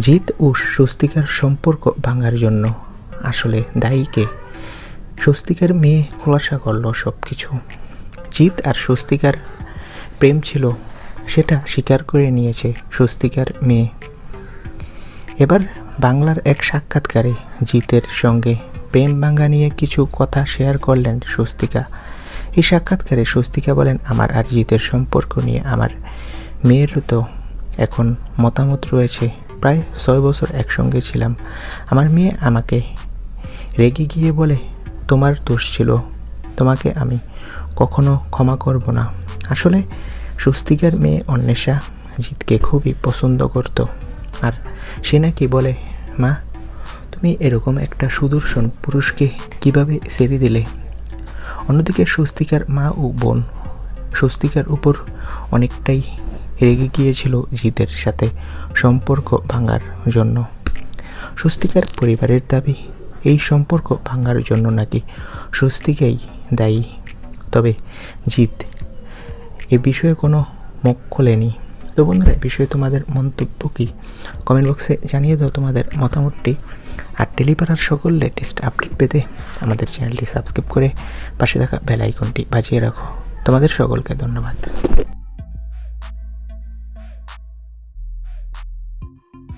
জিৎ ও স্বস্তিকার সম্পর্ক ভাঙার জন্য আসলে দায়ীকে স্বস্তিকার মেয়ে, খোলাসা করল সব কিছু জিৎ আর স্বস্তিকার প্রেম ছিল, সেটা স্বীকার করে নিয়েছে স্বস্তিকার মেয়ে। এবার বাংলার এক সাক্ষাৎকারে জিতের সঙ্গে প্রেম ভাঙ্গা নিয়ে কিছু কথা শেয়ার করলেন স্বস্তিকা। এই সাক্ষাৎকারে স্বস্তিকা বলেন, আমার আর জিতের সম্পর্ক নিয়ে আমার মেয়েরও তো এখন মতামত রয়েছে। প্রায় ছয় বছর একসঙ্গে ছিলাম। আমার মেয়ে আমাকে রেগে গিয়ে বলে, তোমার দোষ ছিল, তোমাকে আমি কখনো ক্ষমা করব না। আসলে স্বস্তিকার মেয়ে অন্বেষা জিতকে খুবই পছন্দ করত। আর সে নাকি বলে, মা, তুমি এরকম একটা সুদর্শন পুরুষকে কীভাবে ছেড়ে দিলে? অন্যদিকে স্বস্তিকার মা ও বোন, স্বস্তিকার উপর অনেকটাই রেগে গিয়েছিল জিতের সাথে সম্পর্ক ভাঙার জন্য। স্বস্তিকার পরিবারের দাবি, এই সম্পর্ক ভাঙার জন্য নাকি স্বস্তিকাই দায়ী। তবে জিত এ বিষয়ে কোনো মুখ খোলেনি। তো বন্ধুরা, এ বিষয়ে তোমাদের মন্তব্য কী? কমেন্ট বক্সে জানিয়ে দাও তোমাদের মতামতটি। আর টেলিপাড়ার সকল লেটেস্ট আপডেট পেতে আমাদের চ্যানেলটি সাবস্ক্রাইব করে পাশে থাকা বেল আইকনটি বাজিয়ে রাখো। তোমাদের সকলকে ধন্যবাদ।